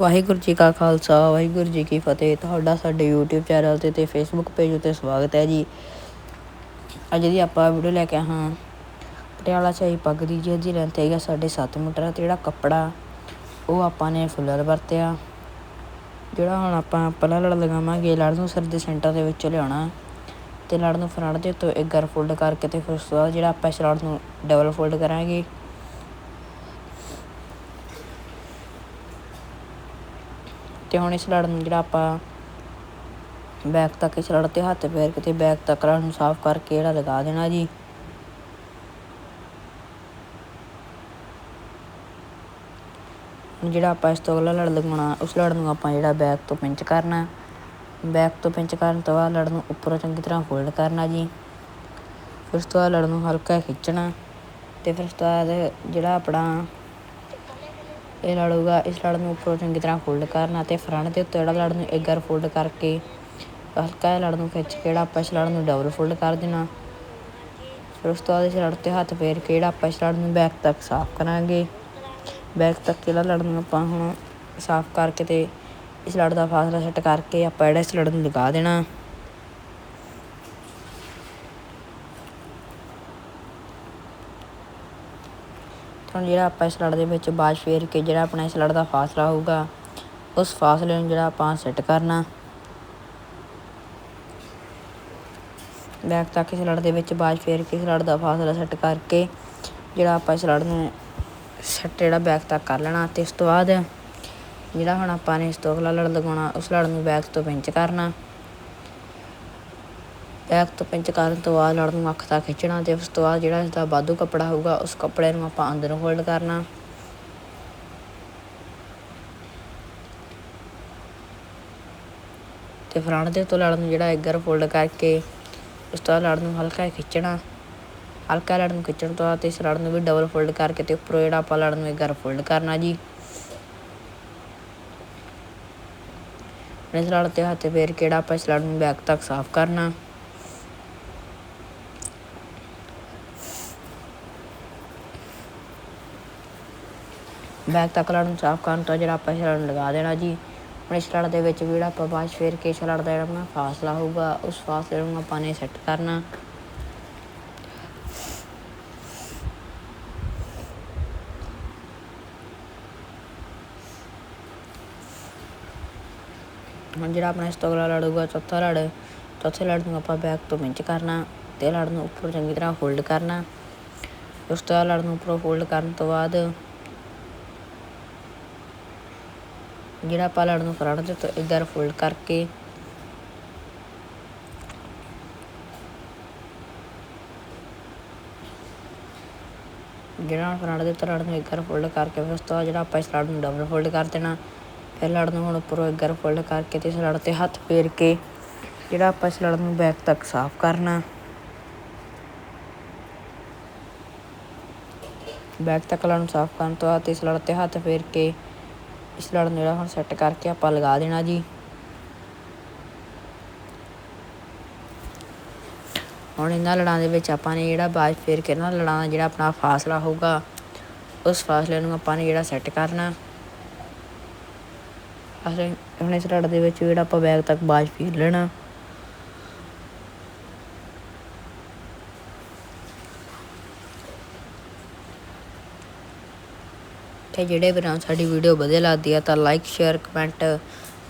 ਵਾਹਿਗੁਰੂ ਜੀ ਕਾ ਖਾਲਸਾ, ਵਾਹਿਗੁਰੂ ਜੀ ਕੀ ਫਤਿਹ। ਤੁਹਾਡਾ ਸਾਡੇ YouTube ਚੈਨਲ ਤੇ ਤੇ Facebook ਪੇਜ ਉਤੇ ਸਵਾਗਤ ਹੈ ਜੀ। ਅੱਜ ਦੀ ਆਪਾਂ ਵੀਡੀਓ ਲੈ ਕੇ ਆਏ ਹਾਂ ਪਟਿਆਲਾ ਸ਼ਾਹੀ ਪੱਗ ਦੀ ਜਿਹਦੀ ਲੈਂਥ ਹੈਗਾ ਸਾਢੇ ਸੱਤ ਮੀਟਰ ਤੇ ਜਿਹੜਾ ਕੱਪੜਾ, ਉਹ ਆਪਾਂ ਨੇ ਫੁੱਲਰ ਵਰਤਿਆ। ਜਿਹੜਾ ਹੁਣ ਆਪਾਂ ਪਹਿਲਾਂ ਲੜ ਲਗਾਵਾਂਗੇ ਲੜ ਨੂੰ ਸਰ ਦੇ ਸੈਂਟਰ ਦੇ ਵਿੱਚ ਲਿਆਉਣਾ। ਤੇ ਲੜ ਨੂੰ ਫਰੰਟ ਦੇ ਉੱਤੇ ਇੱਕ ਗਰ ਫੋਲਡ ਕਰਕੇ ਤੇ ਫਿਰ ਉਸ ਤੋਂ ਬਾਅਦ ਜਿਹੜਾ ਆਪਾਂ ਇਸ ਲੜ ਨੂੰ ਡਬਲ ਫੋਲਡ ਕਰਾਂਗੇ। ਤੇ ਹੁਣ ਇਸ ਲੜ ਨੂੰ ਜਿਹੜਾ ਆਪਾਂ ਬੈਕ ਤੱਕ ਇਸ ਲੜ ਤੇ ਹੱਥ ਫੇਰ ਕੇ ਬੈਕ ਤੱਕ ਲੜ ਨੂੰ ਸਾਫ਼ ਕਰਕੇ ਜਿਹੜਾ ਲਗਾ ਦੇਣਾ ਜੀ। ਜਿਹੜਾ ਆਪਾਂ ਇਸ ਤੋਂ ਅਗਲਾ ਲੜ ਲਗਾਉਣਾ, ਉਸ ਲੜ ਨੂੰ ਆਪਾਂ ਜਿਹੜਾ ਬੈਕ ਤੋਂ ਪਿੰਚ ਕਰਨਾ। ਬੈਕ ਤੋਂ ਪਿੰਚ ਕਰਨ ਤੋਂ ਬਾਅਦ ਲੜ ਨੂੰ ਉੱਪਰੋਂ ਚੰਗੀ ਤਰ੍ਹਾਂ ਫੋਲਡ ਕਰਨਾ ਜੀ। ਫਿਰ ਉਸ ਤੋਂ ਬਾਅਦ ਲੜ ਨੂੰ ਹਲਕਾ ਖਿੱਚਣਾ ਤੇ ਫਿਰ ਉਸ ਤੋਂ ਬਾਅਦ ਜਿਹੜਾ ਆਪਣਾ ਇਹ ਲੜੂਗਾ ਇਸ ਲੜ ਨੂੰ ਉੱਪਰੋਂ ਚੰਗੀ ਤਰ੍ਹਾਂ ਫੋਲਡ ਕਰਨਾ ਅਤੇ ਫਰੰਟ ਦੇ ਉੱਤੇ ਜਿਹੜਾ ਲੜ ਨੂੰ ਇੱਕ ਵਾਰ ਫੋਲਡ ਕਰਕੇ ਹਲਕਾ ਜਿਹਾ ਲੜ ਨੂੰ ਖਿੱਚ ਕੇ ਜਿਹੜਾ ਆਪਾਂ ਇਸ ਲੜ ਨੂੰ ਡਬਲ ਫੋਲਡ ਕਰ ਦੇਣਾ। ਫਿਰ ਉਸ ਤੋਂ ਬਾਅਦ ਇਸ ਲੜ ਤੇ ਹੱਥ ਫੇਰ ਕੇ ਜਿਹੜਾ ਆਪਾਂ ਇਸ ਲੜ ਨੂੰ ਬੈਕ ਤੱਕ ਸਾਫ਼ ਕਰਾਂਗੇ। ਬੈਕ ਤੱਕ ਜਿਹੜਾ ਲੜ ਨੂੰ ਆਪਾਂ ਹੁਣ ਸਾਫ਼ ਕਰਕੇ ਤੇ ਇਸ ਲੜ ਦਾ ਫਾਸਲਾ ਸੈੱਟ ਕਰਕੇ ਆਪਾਂ ਜਿਹੜਾ ਇਸ ਲੜ ਨੂੰ ਲਗਾ ਦੇਣਾ। ਹੁਣ ਜਿਹੜਾ ਆਪਾਂ ਇਸ ਲੜ ਦੇ ਵਿੱਚ ਬਾਜ ਫੇਰ ਕੇ ਜਿਹੜਾ ਆਪਣਾ ਇਸ ਲੜ ਦਾ ਫਾਸਲਾ ਹੋਊਗਾ, ਉਸ ਫਾਸਲੇ ਨੂੰ ਜਿਹੜਾ ਆਪਾਂ ਸੈੱਟ ਕਰਨਾ। ਬੈਕ ਤੱਕ ਇਸ ਲੜ ਦੇ ਵਿੱਚ ਬਾਜ ਫੇਰ ਕੇ ਇਸ ਲੜ ਦਾ ਫਾਸਲਾ ਸੈੱਟ ਕਰਕੇ ਜਿਹੜਾ ਆਪਾਂ ਇਸ ਲੜ ਨੂੰ ਸੈੱਟ ਜਿਹੜਾ ਬੈਕ ਤੱਕ ਕਰ ਲੈਣਾ ਤੇ ਇਸ ਤੋਂ ਬਾਅਦ ਜਿਹੜਾ ਹੁਣ ਆਪਾਂ ਨੇ ਇਸ ਤੋਂ ਅਗਲਾ ਲੜ ਲਗਾਉਣਾ, ਉਸ ਲੜ ਨੂੰ ਬੈਕ ਤੋਂ ਪਿੰਚ ਕਰਨਾ। ਬੈਕ ਤੋਂ ਪਿੰਚ ਕਰਨ ਤੋਂ ਬਾਅਦ ਲੜ ਨੂੰ ਅੱਖ ਤੱਕ ਖਿੱਚਣਾ ਤੇ ਉਸ ਤੋਂ ਬਾਅਦ ਜਿਹੜਾ ਇਸ ਦਾ ਬਾਦੂ ਕੱਪੜਾ ਹੋਊਗਾ, ਉਸ ਕੱਪੜੇ ਨੂੰ ਆਪਾਂ ਅੰਦਰੋਂ ਫੋਲਡ ਕਰਨਾ। ਤੇ ਫਰੰਟ ਦੇ ਤੋਂ ਲੜ ਨੂੰ ਜਿਹੜਾ ਇੱਧਰ ਫੋਲਡ ਕਰਕੇ, ਉਸ ਤੋਂ ਬਾਅਦ ਲੜ ਨੂੰ ਹਲਕਾ ਖਿੱਚਣਾ। ਹਲਕਾ ਲੜ ਨੂੰ ਖਿੱਚਣ ਤੋਂ ਬਾਅਦ ਇਸ ਲੜ ਨੂੰ ਵੀ ਡਬਲ ਫੋਲਡ ਕਰਕੇ ਤੇ ਉੱਪਰੋਂ ਜਿਹੜਾ ਆਪਾਂ ਲੜ ਨੂੰ ਇੱਧਰ ਫੋਲਡ ਕਰਨਾ ਜੀ। ਇਸ ਲੜ ਤੇ ਹੱਥ ਫੇਰ ਕਿਹੜਾ ਆਪਾਂ ਇਸ ਲੜ ਨੂੰ ਬੈਕ ਤੱਕ ਸਾਫ਼ ਕਰਨਾ। ਬੈਗ ਤੱਕ ਲੜ ਨੂੰ ਸਾਫ਼ ਕਰਨ ਤੋਂ ਜਿਹੜਾ ਆਪਾਂ ਇਸ ਲੜ ਲਗਾ ਦੇਣਾ ਜੀ। ਹੁਣ ਇਸ ਲੜ ਦੇ ਵਿੱਚ ਵੀ ਜਿਹੜਾ ਆਪਾਂ ਬਾਅਦ ਫੇਰ ਕੇ ਇਸ ਲੜ ਦਾ ਜਿਹੜਾ ਆਪਣਾ ਫਾਸਲਾ ਹੋਊਗਾ, ਉਸ ਫਾਸਲੇ ਨੂੰ ਆਪਾਂ ਨੇ ਸੈੱਟ ਕਰਨਾ। ਹੁਣ ਜਿਹੜਾ ਆਪਣਾ ਇਸ ਤੋਂ ਅਗਲਾ ਲੜ ਚੌਥਾ ਲੜ, ਚੌਥੇ ਲੜ ਨੂੰ ਆਪਾਂ ਬੈਕ ਤੋਂ ਪਿੰਚ ਕਰਨਾ, ਤੇ ਲੜ ਨੂੰ ਉੱਪਰ ਚੰਗੀ ਤਰ੍ਹਾਂ ਹੋਲਡ ਕਰਨਾ। ਉਸ ਤੋਂ ਬਾਅਦ ਲੜ ਨੂੰ ਉੱਪਰੋਂ ਹੋਲਡ ਕਰਨ ਤੋਂ ਬਾਅਦ ਜਿਹੜਾ ਆਪਾਂ ਲੜ ਨੂੰ ਫਰੰਟ ਦੇ ਉੱਤੇ ਇੱਧਰ ਫੋਲਡ ਕਰਕੇ। ਜਿਹੜਾ ਫਰੰਟ ਦੇ ਉੱਤੇ ਲੜ ਨੂੰ ਇੱਧਰ ਫੋਲਡ ਕਰਕੇ, ਫਿਰ ਉਸ ਤੋਂ ਬਾਅਦ ਜਿਹੜਾ ਆਪਾਂ ਇਸ ਲੜ ਨੂੰ ਡਬਲ ਫੋਲਡ ਕਰ ਦੇਣਾ, ਫਿਰ ਲੜ ਨੂੰ ਹੁਣ ਉੱਪਰੋਂ ਇੱਧਰ ਫੋਲਡ ਕਰਕੇ ਤੇ ਇਸ ਲੜ ਤੇ ਹੱਥ ਫੇਰ ਕੇ, ਜਿਹੜਾ ਆਪਾਂ ਇਸ ਲੜ ਨੂੰ ਬੈਕ ਤੱਕ ਸਾਫ਼ ਕਰਨਾ। ਬੈਕ ਤੱਕ ਲੜ ਨੂੰ ਸਾਫ਼ ਕਰਨ ਤੋਂ ਬਾਅਦ ਇਸ ਲੜ ਤੇ ਹੱਥ ਫੇਰ ਕੇ ਇਸ ਲੜ ਨੂੰ ਜਿਹੜਾ ਹੁਣ ਸੈੱਟ ਕਰਕੇ ਆਪਾਂ ਲਗਾ ਦੇਣਾ ਜੀ। ਹੁਣ ਇਹਨਾਂ ਲੜਾਂ ਦੇ ਵਿੱਚ ਆਪਾਂ ਨੇ ਜਿਹੜਾ ਬਾਜ ਫੇਰ ਕੇ ਨਾ ਲੜਾਂ ਦਾ ਜਿਹੜਾ ਆਪਣਾ ਫਾਸਲਾ ਹੋਊਗਾ, ਉਸ ਫਾਸਲੇ ਨੂੰ ਆਪਾਂ ਨੇ ਜਿਹੜਾ ਸੈੱਟ ਕਰਨਾ। ਅਸਲ ਹੁਣ ਇਸ ਲੜ ਦੇ ਵਿੱਚ ਜਿਹੜਾ ਆਪਾਂ ਬੈਗ ਤੱਕ ਬਾਜ ਫੇਰ ਲੈਣਾ। ਤੇ ਜਿਹੜੇ ਵੀਰਾਂ ਸਾਡੀ ਵੀਡੀਓ ਵਧੀਆ ਲੱਗਦੀ ਆ ਤਾਂ ਲਾਈਕ ਸ਼ੇਅਰ ਕਮੈਂਟ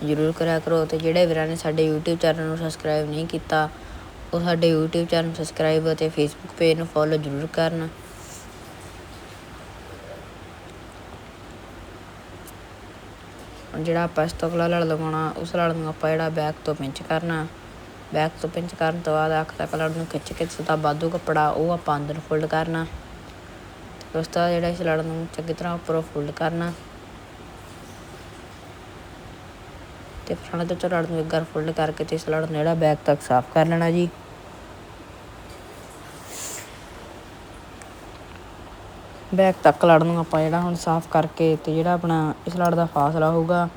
ਜ਼ਰੂਰ ਕਰਿਆ ਕਰੋ ਤੇ ਜਿਹੜੇ ਵੀਰਾਂ ਨੇ ਸਾਡੇ YouTube ਚੈਨਲ ਨੂੰ ਸਬਸਕ੍ਰਾਈਬ ਨਹੀਂ ਕੀਤਾ, ਉਹ ਸਾਡੇ YouTube ਚੈਨਲ ਨੂੰ ਸਬਸਕ੍ਰਾਈਬ ਅਤੇ Facebook ਪੇਜ ਨੂੰ ਫੋਲੋ ਜ਼ਰੂਰ ਕਰਨ। ਜਿਹੜਾ ਆਪਾਂ ਇਸ ਤੋਂ ਅਗਲਾ ਲੜ ਲਗਾਉਣਾ ਉਸ ਲੜ ਨੂੰ ਆਪਾਂ ਜਿਹੜਾ ਬੈਕ ਤੋਂ ਪਿੰਚ ਕਰਨਾ। ਬੈਕ ਤੋਂ ਪਿੰਚ ਕਰਨ ਤੋਂ ਬਾਅਦ ਅੱਖ ਤੱਕ ਲੜ ਨੂੰ ਖਿੱਚ ਕੇ ਸਦਾ ਬਾਦੂ ਕੱਪੜਾ ਉਹ ਆਪਾਂ ਅੰਦਰ ਫੋਲਡ ਕਰਨਾ। ਉਸ ਤੋਂ ਜਿਹੜਾ ਇਸ ਲੜ ਨੂੰ ਚੰਗੀ ਤਰ੍ਹਾਂ ਉੱਪਰੋਂ ਫੋਲਡ ਕਰਨਾ। ਤੇ ਫਰੰਟ ਦੇ ਲੜ ਨੂੰ ਇੱਕ ਵਾਰ ਫੋਲਡ ਕਰਕੇ ਤੇ ਇਸ ਲੜ ਨੂੰ ਜਿਹੜਾ ਬੈਕ ਤੱਕ ਸਾਫ਼ ਕਰ ਲੈਣਾ ਜੀ। ਬੈਕ ਤੱਕ ਲੜ ਨੂੰ ਆਪਾਂ ਜਿਹੜਾ ਹੁਣ ਸਾਫ਼ ਕਰਕੇ ਤੇ ਜਿਹੜਾ ਆਪਣਾ ਇਸ ਲੜ ਦਾ ਫਾਸਲਾ ਹੋਊਗਾ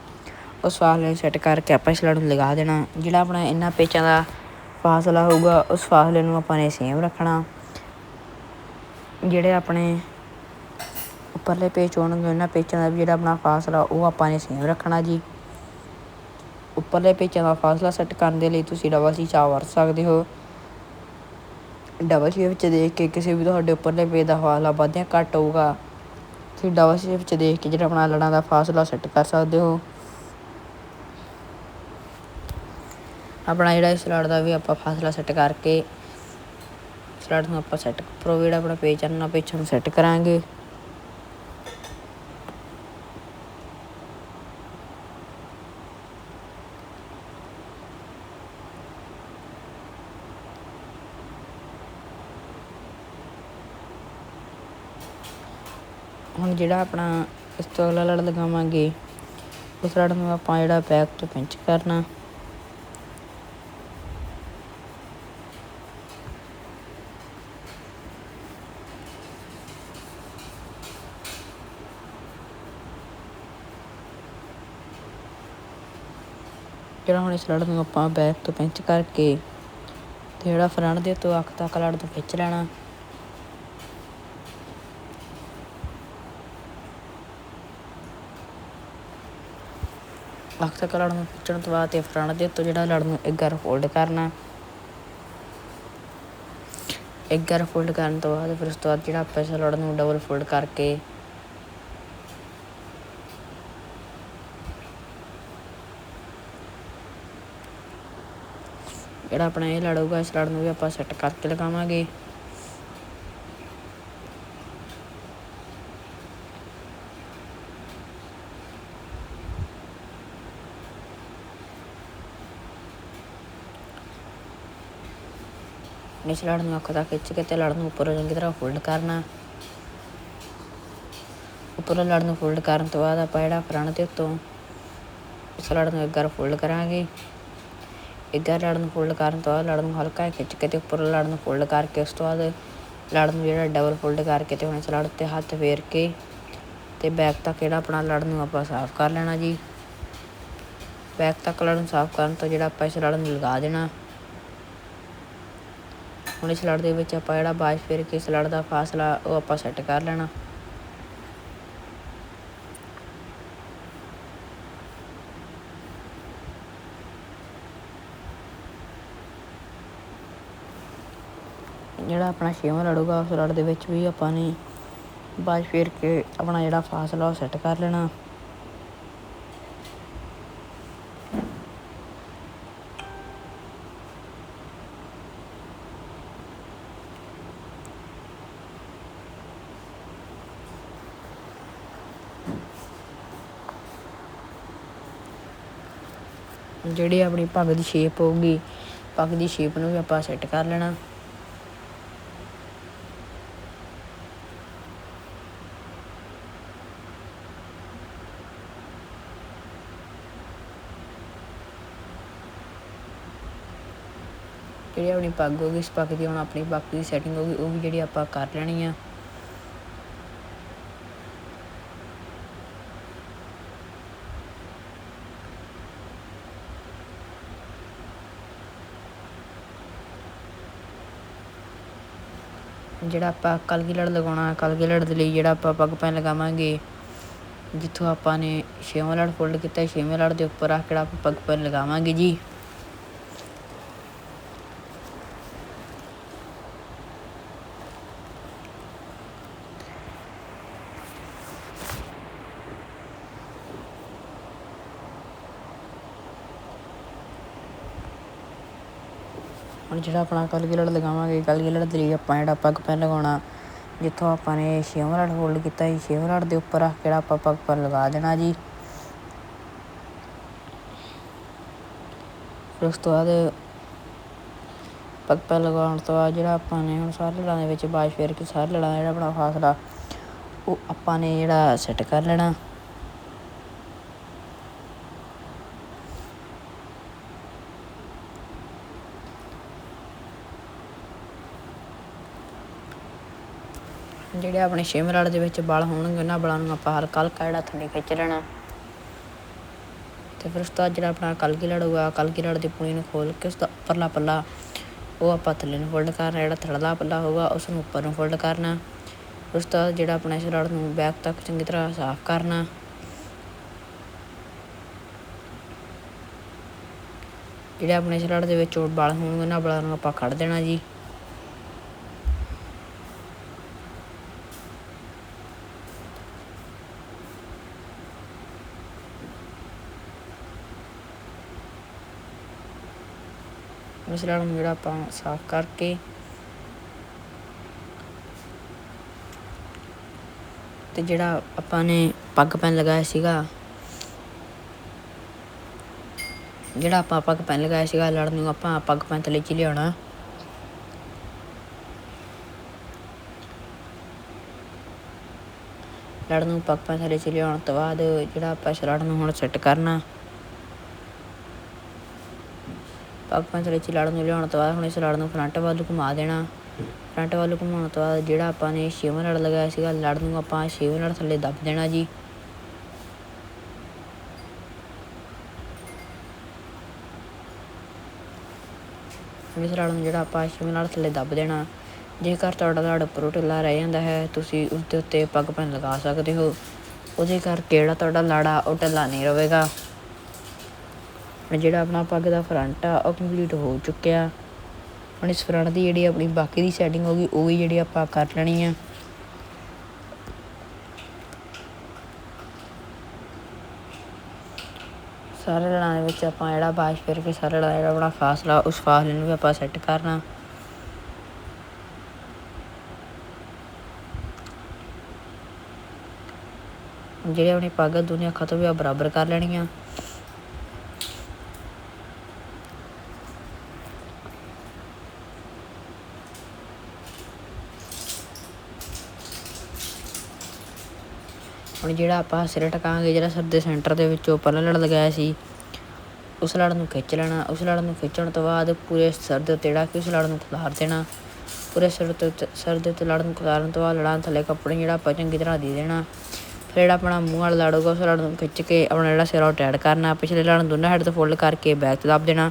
ਉਸ ਫਾਸਲੇ ਨੂੰ ਸੈੱਟ ਕਰਕੇ ਆਪਾਂ ਇਸ ਲੜ ਨੂੰ ਲਗਾ ਦੇਣਾ। ਜਿਹੜਾ ਆਪਣਾ ਇਹਨਾਂ ਪੇਚਾਂ ਦਾ ਫਾਸਲਾ ਹੋਊਗਾ, ਉਸ ਫਾਸਲੇ ਨੂੰ ਆਪਾਂ ਨੇ ਸੇਮ ਰੱਖਣਾ। ਜਿਹੜੇ ਆਪਣੇ ਉੱਪਰਲੇ ਪੇਚ ਹੋਣਗੇ ਉਹਨਾਂ ਪੇਚਾਂ ਦਾ ਵੀ ਜਿਹੜਾ ਆਪਣਾ ਫਾਸਲਾ, ਉਹ ਆਪਾਂ ਨੇ ਸੇਮ ਰੱਖਣਾ ਜੀ। ਉੱਪਰਲੇ ਪੇਚਾਂ ਦਾ ਫਾਸਲਾ ਸੈੱਟ ਕਰਨ ਦੇ ਲਈ ਤੁਸੀਂ ਡਬਲ ਚੀਚਾ ਵਰਤ ਸਕਦੇ ਹੋ। ਡਬਲ ਸ਼ੇਪ ਵਿੱਚ ਦੇਖ ਕੇ ਕਿਸੇ ਵੀ ਤੁਹਾਡੇ ਉੱਪਰਲੇ ਪੇਜ ਦਾ ਫਾਸਲਾ ਵੱਧ ਜਾਂ ਘੱਟ ਹੋਊਗਾ, ਤੁਸੀਂ ਡਬਲ ਸ਼ੇਪ ਵਿੱਚ ਦੇਖ ਕੇ ਜਿਹੜਾ ਆਪਣਾ ਲੜਾਂ ਦਾ ਫਾਸਲਾ ਸੈੱਟ ਕਰ ਸਕਦੇ ਹੋ। ਆਪਣਾ ਜਿਹੜਾ ਇਸ ਲੜ ਦਾ ਵੀ ਆਪਾਂ ਫਾਸਲਾ ਸੈੱਟ ਕਰਕੇ ਸਲੜ ਨੂੰ ਆਪਾਂ ਸੈੱਟ ਪ੍ਰੋ ਜਿਹੜਾ ਆਪਣਾ ਪੇਜ ਆਣਾ ਪੇਜ ਨੂੰ ਸੈੱਟ ਕਰਾਂਗੇ। ਹੁਣ ਜਿਹੜਾ ਆਪਣਾ ਇਸ ਤੋਂ ਅਗਲਾ ਲੜ ਲਗਾਵਾਂਗੇ, ਉਸ ਲੜ ਨੂੰ ਆਪਾਂ ਜਿਹੜਾ ਬੈਕ ਤੋਂ ਪਿੰਚ ਕਰਨਾ। ਜਿਹੜਾ ਹੁਣ ਇਸ ਲੜ ਨੂੰ ਆਪਾਂ ਬੈਕ ਤੋਂ ਪਿੰਚ ਕਰਕੇ ਤੇ ਜਿਹੜਾ ਫਰੰਟ ਦੇ ਤੋਂ ਅੱਖ ਤੱਕ ਲੜ ਨੂੰ ਖਿੱਚ ਲੈਣਾ। ਅੱਖ ਤੱਕ ਲੜ ਨੂੰ ਖਿੱਚਣ ਤੋਂ ਬਾਅਦ ਤੇ ਫਰੰਟ ਦੇ ਤੋਂ ਜਿਹੜਾ ਲੜ ਨੂੰ ਇੱਕ ਵਾਰ ਫੋਲਡ ਕਰਨਾ। ਇੱਕ ਵਾਰ ਫੋਲਡ ਕਰਨ ਤੋਂ ਬਾਅਦ ਫਿਰ ਉਸ ਤੋਂ ਬਾਅਦ ਜਿਹੜਾ ਆਪਾਂ ਇਸ ਲੜ ਨੂੰ ਡਬਲ ਫੋਲਡ ਕਰਕੇ ਜਿਹੜਾ ਆਪਣਾ ਇਹ ਲੜੂਗਾ, ਇਸ ਲੜ ਨੂੰ ਵੀ ਆਪਾਂ ਸੈੱਟ ਕਰਕੇ ਲਗਾਵਾਂਗੇ। ਇਸ ਲੜ ਨੂੰ ਅੱਖ ਤੱਕ ਖਿੱਚ ਕੇ ਤੇ ਲੜ ਨੂੰ ਉੱਪਰੋਂ ਚੰਗੀ ਤਰ੍ਹਾਂ ਫੋਲਡ ਕਰਨਾ ਉੱਪਰੋਂ ਲੜ ਨੂੰ ਫੋਲਡ ਕਰਨ ਤੋਂ ਬਾਅਦ ਆਪਾਂ ਜਿਹੜਾ ਫਰੰਟ ਦੇ ਉੱਤੋਂ ਇਸ ਲੜ ਨੂੰ ਇੱਕ ਵਾਰ ਫੋਲਡ ਕਰਾਂਗੇ ਇੱਕ ਵਾਰ ਲੜ ਨੂੰ ਫੋਲਡ ਕਰਨ ਤੋਂ ਬਾਅਦ ਲੜ ਨੂੰ ਹਲਕਾ ਖਿੱਚ ਕੇ ਤੇ ਉੱਪਰੋਂ ਲੜ ਨੂੰ ਫੋਲਡ ਕਰਕੇ ਉਸ ਤੋਂ ਬਾਅਦ ਲੜ ਨੂੰ ਜਿਹੜਾ ਡਬਲ ਫੋਲਡ ਕਰਕੇ ਤੇ ਹੁਣ ਇਸ ਲੜ ਤੇ ਹੱਥ ਫੇਰ ਕੇ ਤੇ ਬੈਕ ਤੱਕ ਜਿਹੜਾ ਆਪਣਾ ਲੜ ਨੂੰ ਆਪਾਂ ਸਾਫ਼ ਕਰ ਲੈਣਾ ਜੀ ਬੈਕ ਤੱਕ ਲੜ ਨੂੰ ਸਾਫ਼ ਕਰਨ ਤੋਂ ਜਿਹੜਾ ਆਪਾਂ ਇਸ ਲੜ ਨੂੰ ਲਗਾ ਦੇਣਾ ਹੁਣ ਇਸ ਲੜ ਦੇ ਵਿੱਚ ਆਪਾਂ ਜਿਹੜਾ ਬਾਜ ਫੇਰ ਕੇ ਇਸ ਲੜ ਦਾ ਫਾਸਲਾ ਉਹ ਆਪਾਂ ਸੈੱਟ ਕਰ ਲੈਣਾ। ਜਿਹੜਾ ਆਪਣਾ ਛੇਵਾਂ ਲੜੂਗਾ, ਉਸ ਲੜ ਦੇ ਵਿੱਚ ਵੀ ਆਪਾਂ ਨੇ ਬਾਜ ਫੇਰ ਕੇ ਆਪਣਾ ਜਿਹੜਾ ਫਾਸਲਾ ਉਹ ਸੈੱਟ ਕਰ ਲੈਣਾ। ਜਿਹੜੀ ਆਪਣੀ ਪੱਗ ਦੀ ਸ਼ੇਪ ਹੋਊਗੀ, ਪੱਗ ਦੀ ਸ਼ੇਪ ਨੂੰ ਵੀ ਆਪਾਂ ਸੈੱਟ ਕਰ ਲੈਣਾ। ਜਿਹੜੀ ਆਪਣੀ ਪੱਗ ਹੋਗੀ ਇਸ ਪੱਗ ਦੀ ਹੁਣ ਆਪਣੀ ਪੱਗ ਦੀ ਸੈਟਿੰਗ ਹੋਗੀ ਉਹ ਵੀ ਜਿਹੜੀ ਆਪਾਂ ਕਰ ਲੈਣੀ ਆ। ਜਿਹੜਾ ਆਪਾਂ ਕਲਗੀ ਲੜ ਲਗਾਉਣਾ ਕਲਗੀ ਦੇ ਲਈ ਜਿਹੜਾ ਆਪਾਂ ਪੱਗ ਪੈਨ ਲਗਾਵਾਂਗੇ, ਜਿੱਥੋਂ ਆਪਾਂ ਨੇ ਛੇਵਾਂ ਲੜ ਫੋਲਡ ਕੀਤਾ, ਛੇਵੇਂ ਲੜ ਦੇ ਉੱਪਰ ਆ ਕਿਹੜਾ ਆਪਾਂ ਪੱਗ ਪੈਨ ਲਗਾਵਾਂਗੇ ਜੀ? ਹੁਣ ਜਿਹੜਾ ਆਪਣਾ ਕਲਗੀ ਲਗਾਵਾਂਗੇ ਕਲਗੀ ਲੜ ਦੇ ਲਈ ਆਪਾਂ ਜਿਹੜਾ ਪੱਗ ਪੈਨ ਲਗਾਉਣਾ, ਜਿੱਥੋਂ ਆਪਾਂ ਨੇ ਛੇਵਾਂ ਲੜ ਹੋਲਡ ਕੀਤਾ ਜੀ, ਛੇਵਾਂ ਲੜ ਦੇ ਉੱਪਰ ਆ ਜਿਹੜਾ ਆਪਾਂ ਪੱਗ ਪੈਨ ਲਗਾ ਦੇਣਾ ਜੀ। ਫਿਰ ਉਸ ਤੋਂ ਬਾਅਦ ਪੱਗ ਪੈਨ ਲਗਾਉਣ ਤੋਂ ਬਾਅਦ ਜਿਹੜਾ ਆਪਾਂ ਨੇ ਹੁਣ ਸਾਰੇ ਲੜਾਂ ਦੇ ਵਿੱਚ ਬਾਜ ਫੇਰ ਕੇ ਸਾਰੇ ਲੜਾਂ ਦਾ ਜਿਹੜਾ ਆਪਣਾ ਫਾਸਲਾ, ਉਹ ਆਪਾਂ ਨੇ ਜਿਹੜਾ ਸੈੱਟ ਕਰ ਲੈਣਾ। ਜਿਹੜੇ ਆਪਣੇ ਛੇਵੇਂ ਲੜ ਦੇ ਵਿੱਚ ਬਲ ਹੋਣਗੇ, ਉਹਨਾਂ ਬਲਾਂ ਨੂੰ ਆਪਾਂ ਹਲਕਾ ਹਲਕਾ ਜਿਹੜਾ ਥੱਲੇ ਖਿੱਚ ਲੈਣਾ। ਤੇ ਫਿਰ ਉਸ ਤੋਂ ਜਿਹੜਾ ਆਪਣਾ ਕਲਗੀ ਲੜ ਹੋਊਗਾ ਕਲਗੀ ਲੜ ਦੀ ਪੁਣੀ ਨੂੰ ਖੋਲ ਕੇ ਉਸ ਦਾ ਉੱਪਰਲਾ ਪੱਲਾ, ਉਹ ਆਪਾਂ ਥੱਲੇ ਨੂੰ ਫੋਲਡ ਕਰਨਾ, ਜਿਹੜਾ ਥੱਲੜਾ ਪੱਲਾ ਹੋਊਗਾ, ਉਸ ਨੂੰ ਉੱਪਰ ਨੂੰ ਫੋਲਡ ਕਰਨਾ। ਉਸ ਤੋਂ ਬਾਅਦ ਜਿਹੜਾ ਆਪਣਾ ਇਸ ਲੜ ਨੂੰ ਬੈਕ ਤੱਕ ਚੰਗੀ ਤਰ੍ਹਾਂ ਸਾਫ਼ ਕਰਨਾ। ਜਿਹੜੇ ਆਪਣੇ ਇਸ ਲੜ ਦੇ ਵਿੱਚ ਬਲ ਹੋਣਗੇ, ਉਹਨਾਂ ਬਲਾਂ ਨੂੰ ਆਪਾਂ ਕੱਢ ਦੇਣਾ ਜੀ। ਇਸ ਨੂੰ ਜਿਹੜਾ ਆਪਾਂ ਸਾਫ਼ ਕਰਕੇ ਤੇ ਜਿਹੜਾ ਆਪਾਂ ਨੇ ਪੱਗ ਪੈਨ ਲਗਾਇਆ ਸੀਗਾ, ਜਿਹੜਾ ਆਪਾਂ ਪੱਗ ਪੈਨ ਲਗਾਇਆ ਸੀਗਾ ਲੜ ਨੂੰ ਆਪਾਂ ਪੱਗ ਪੈਨ ਥੱਲੇ ਚ ਲਿਆਉਣਾ। ਲੜ ਨੂੰ ਪੱਗ ਪੈਨ ਥੱਲੇ ਚ ਲਿਆਉਣ ਤੋਂ ਬਾਅਦ ਜਿਹੜਾ ਆਪਾਂ ਸਲੜ ਨੂੰ ਹੁਣ ਸੈੱਟ ਕਰਨਾ। ਪੱਗ ਪੈਨ ਥੱਲੇ ਚ ਲੜ ਨੂੰ ਲਿਆਉਣ ਤੋਂ ਬਾਅਦ, ਹੁਣ ਇਸ ਲੜ ਨੂੰ ਫਰੰਟ ਵੱਲ ਘੁਮਾ ਦੇਣਾ। ਫਰੰਟ ਵੱਲ ਘੁਮਾਉਣ ਤੋਂ ਬਾਅਦ ਜਿਹੜਾ ਆਪਾਂ ਨੇ ਛੇਵਾਂ ਲੜ ਲਗਾਇਆ ਸੀਗਾ, ਲੜ ਨੂੰ ਆਪਾਂ ਛੇਵਾਂ ਲੜ ਥੱਲੇ ਦੱਬ ਦੇਣਾ ਜੀ। ਹੁਣ ਇਸ ਲੜ ਨੂੰ ਜਿਹੜਾ ਆਪਾਂ ਛੇਵਾਂ ਲੜ ਥੱਲੇ ਦੱਬ ਦੇਣਾ, ਜੇਕਰ ਤੁਹਾਡਾ ਲੜ ਉੱਪਰੋਂ ਢਿੱਲਾ ਰਹਿ ਜਾਂਦਾ ਹੈ, ਤੁਸੀਂ ਉਸ ਦੇ ਉੱਤੇ ਪੱਗ ਪੈਨ ਲਗਾ ਸਕਦੇ ਹੋ। ਉਹਦੇ ਕਰਕੇ ਜਿਹੜਾ ਤੁਹਾਡਾ ਲੜ ਆ, ਉਹ ਢਿੱਲਾ ਨਹੀਂ ਰਹੇਗਾ। ਹੁਣ ਜਿਹੜਾ ਆਪਣਾ ਪੱਗ ਦਾ ਫਰੰਟ ਆ, ਉਹ ਕੰਪਲੀਟ ਹੋ ਚੁੱਕਿਆ। ਹੁਣ ਇਸ ਫਰੰਟ ਦੀ ਜਿਹੜੀ ਆਪਣੀ ਬਾਕੀ ਦੀ ਸੈਟਿੰਗ ਹੋਗੀ ਉਹ ਵੀ ਜਿਹੜੀ ਆਪਾਂ ਕਰ ਲੈਣੀ ਆ। ਸਾਰੇ ਲੜਾਈ ਵਿੱਚ ਆਪਾਂ ਜਿਹੜਾ ਬਾਸ਼ ਫਿਰ ਕੇ ਸਾਰੇ ਲੜਾਂ ਦਾ ਜਿਹੜਾ ਆਪਣਾ ਫਾਸਲਾ, ਉਸ ਫਾਸਲੇ ਨੂੰ ਵੀ ਆਪਾਂ ਸੈੱਟ ਕਰਨਾ। ਜਿਹੜੇ ਆਪਣੀ ਪੱਗ ਦੋਨੇ ਅੱਖਾਂ ਤੋਂ ਵੀ ਆ, ਬਰਾਬਰ ਕਰ ਲੈਣੀਆਂ ਹੁਣ ਜਿਹੜਾ ਆਪਾਂ ਸਿਰ ਟਕਾਂਗੇ, ਜਿਹੜਾ ਸਿਰ ਦੇ ਸੈਂਟਰ ਦੇ ਵਿੱਚੋਂ ਪਹਿਲਾਂ ਲੜ ਲਗਾਇਆ ਸੀ, ਉਸ ਲੜ ਨੂੰ ਖਿੱਚ ਲੈਣਾ, ਉਸ ਲੜ ਨੂੰ ਖਿੱਚਣ ਤੋਂ ਬਾਅਦ ਪੂਰੇ ਸਿਰ ਦੇ ਉੱਤੇ ਜਿਹੜਾ ਕਿ ਉਸ ਲੜ ਨੂੰ ਖਿਲਾਰ ਦੇਣਾ, ਪੂਰੇ ਸਿਰ ਤੇ ਸਿਰ ਦੇ ਉੱਤੇ ਲੜ ਨੂੰ ਖਿਲਾਰਨ ਤੋਂ ਬਾਅਦ ਲੜਾਂ ਥੱਲੇ ਕੱਪੜੇ ਜਿਹੜਾ ਆਪਾਂ ਚੰਗੀ ਤਰ੍ਹਾਂ ਦੇ ਦੇਣਾ, ਫਿਰ ਜਿਹੜਾ ਆਪਣਾ ਮੂੰਹ ਵਾਲਾ ਲੜੂਗਾ ਉਸ ਲੜ ਨੂੰ ਖਿੱਚ ਕੇ ਆਪਣਾ ਜਿਹੜਾ ਸਿਰ ਉਹ ਟੈਡ ਕਰਨਾ, ਪਿਛਲੇ ਲੜ ਨੂੰ ਦੋਨਾਂ ਹੈਡ ਤੋਂ ਫੋਲਡ ਕਰਕੇ ਬੈਕ ਤੇ ਦੱਬ ਦੇਣਾ,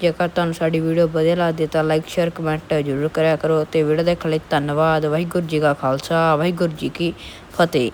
ਜੇਕਰ ਤੁਹਾਨੂੰ ਸਾਡੀ ਵੀਡੀਓ ਵਧੀਆ ਲੱਗਦੀ ਤਾਂ ਲਾਈਕ ਸ਼ੇਅਰ ਕਮੈਂਟ ਜ਼ਰੂਰ ਕਰਿਆ ਕਰੋ ਤੇ ਵੀਡੀਓ ਦੇਖਣ ਲਈ ਧੰਨਵਾਦ, ਵਾਹਿਗੁਰੂ ਜੀ ਕਾ ਖਾਲਸਾ, ਵਾਹਿਗੁਰੂ ਜੀ ਕੀ ਫਤਿਹ।